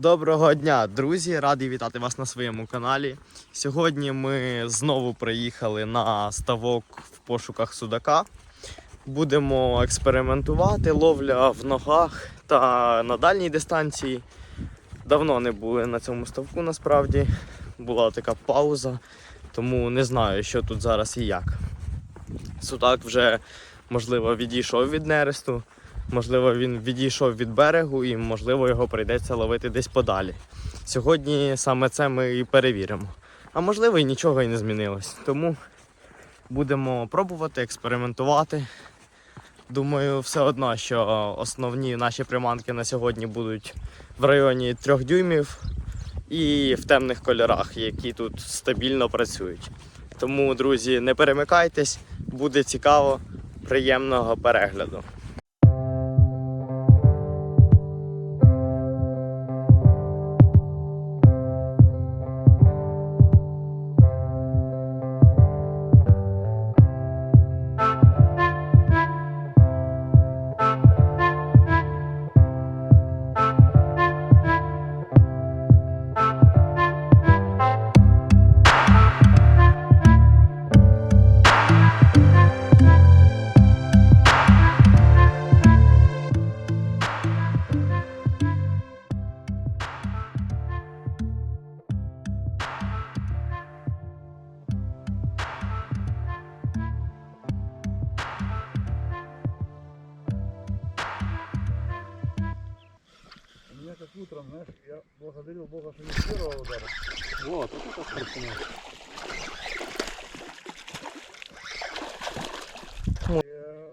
Доброго дня, друзі! Радий вітати вас на своєму каналі. Сьогодні ми знову приїхали на ставок в пошуках судака. Будемо експериментувати, ловля в ногах та на дальній дистанції. Давно не були на цьому ставку насправді. Була така пауза, тому не знаю, що тут зараз і як. Судак вже, можливо, відійшов від нересту. Можливо, він відійшов від берегу і, можливо, його прийдеться ловити десь подалі. Сьогодні саме це ми і перевіримо. А можливо, і нічого і не змінилось. Тому будемо пробувати, експериментувати. Думаю, все одно, що основні наші приманки на сьогодні будуть в районі 3 дюймів і в темних кольорах, які тут стабільно працюють. Тому, друзі, не перемикайтесь, буде цікаво, приємного перегляду. Как утром, знаешь, я благодарил Бога, что не с первого удара. Вот, это хорошо. Я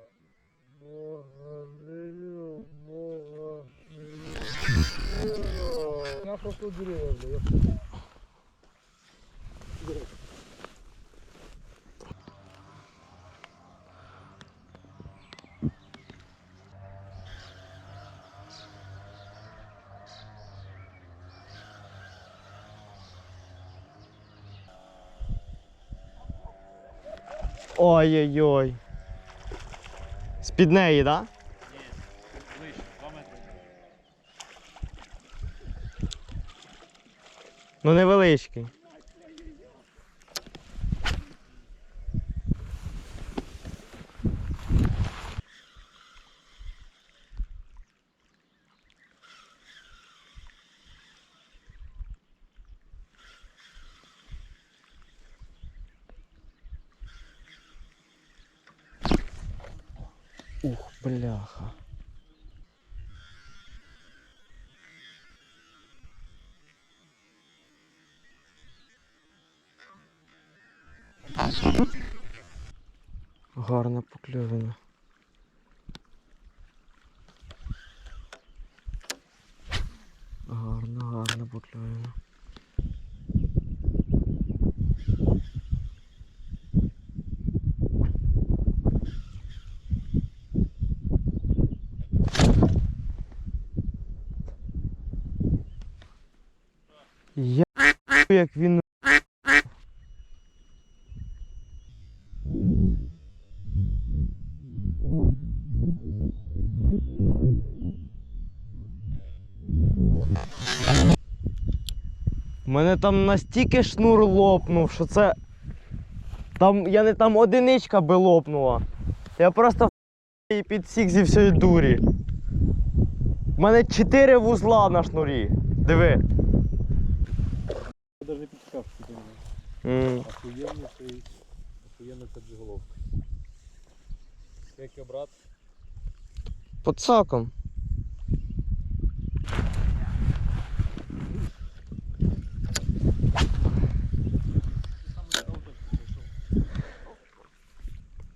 благодарил Бога, что не с первого. Я просто деревья, бля. Ой-ой-ой. З-під неї, так? Да? Ну невеличкий. Ух, бляха. Гарна покльовина. Гарна, гарна покльовина. Я як він. Мене там настільки шнур лопнув, що це. Там, я не там одиничка би лопнула. Я просто і підсік зі всієї дурі. У мене чотири вузла на шнурі. Диви. Я даже не підчекав, що М. Охуєнніший, охуєнна каджиголовка. Як його брат? Под саком.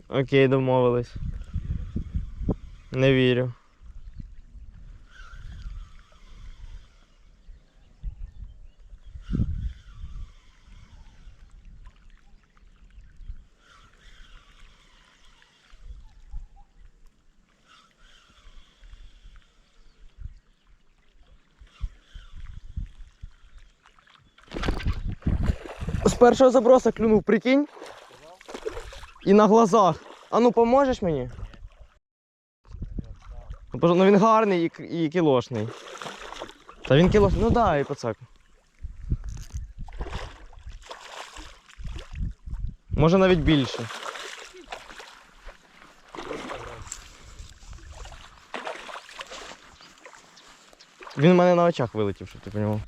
Окей, домовились. Не вірю. Першого заброса клюнув, прикинь. І на глазах. А ну поможеш мені? Ну, ну він гарний і, і кілошний. Та він кіло. Ну да, і пацак. Може навіть більше. Він в мене на очах вилетів, щоб ти розумів.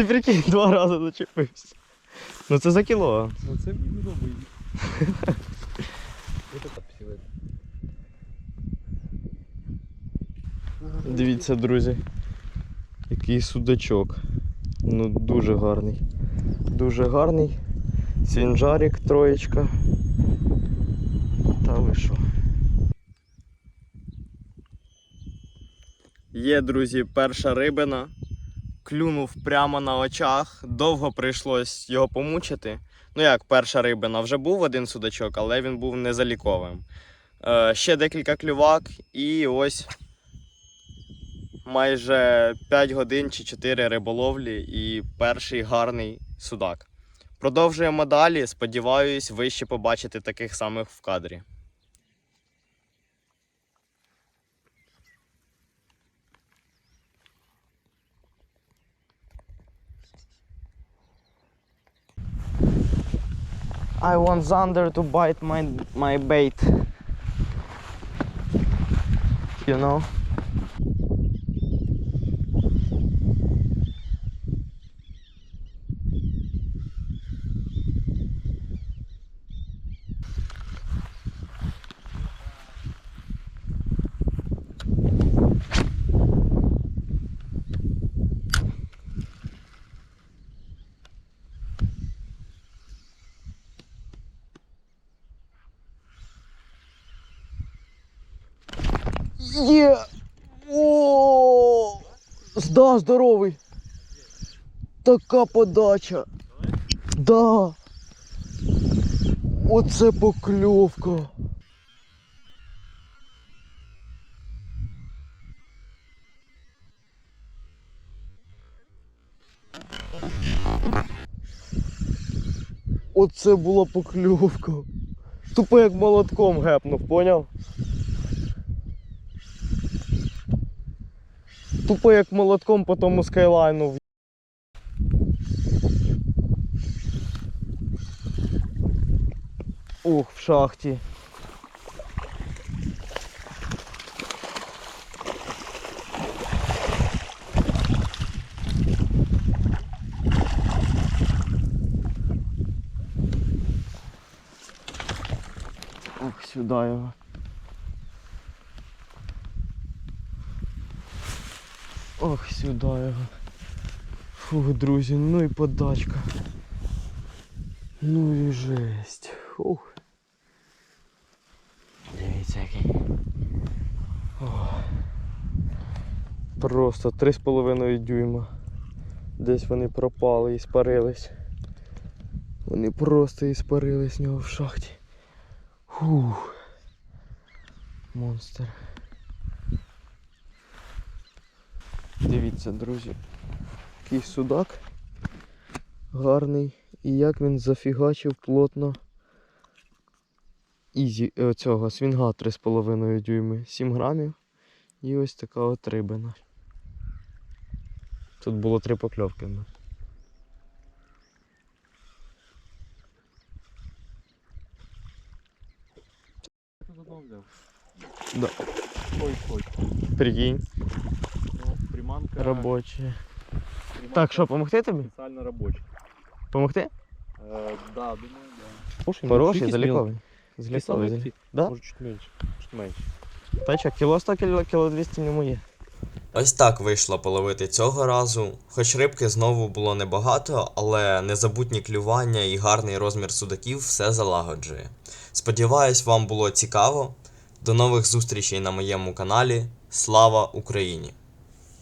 Ти прикинь, два рази зачепився. Ну це за кіло. Мені не робить. Ось. Дивіться, друзі. Який судачок. Ну, дуже гарний. Дуже гарний. Свінжарик троєчка. Та ви що? Є, друзі, перша рибина. Клюнув прямо на очах. Довго прийшлось його помучити. Ну як, перша рибина вже був один судачок, але він був незаліковим. Е, ще декілька клювак, і ось майже 5 годин чи 4 риболовлі і перший гарний судак. Продовжуємо далі. Сподіваюсь, ви ще побачите таких самих в кадрі. I want Zander to bite my, my bait. You know? Є! О! Да, здоровий. Така подача. Да. Оце покльовка. Оце була покльовка. Тупо як молотком гепнув, поняв? Тупо як молотком по тому скайлайну. Ух, в шахті. Ох, сюди його. Ох, сюди його. Фух, друзі, ну і подачка. Ну і жесть. Фух. Дивіться який. Ох. Просто 3,5 дюйма. Десь вони пропали і спарились. Вони просто і спарились в нього в шахті. Фух. Монстр. Дивіться, друзі. Який судак гарний. І як він зафігачив плотно ізі е, цього свінга 3,5 дюйми, 7 грамів. І ось така от рибина. Тут було три покльовки. Да. Ой, ой. Прикинь, приманка. робочі. приманка Так, що, помогти тобі? Спеціально робоча. Помогти? Е, да, думаю, да. Слушай, Хороший, ну, заліковий. Ты Заліковий. самый залі- ты. Да? Может чуть меньше. Чуть меньше. Та що, кіло 100, кіло, кіло 200 не моє. Ось так вийшло половити цього разу. Хоч рибки знову було небагато, але незабутні клювання і гарний розмір судаків все залагоджує. Сподіваюсь, вам було цікаво. До нових зустрічей на моєму каналі. Слава Україні!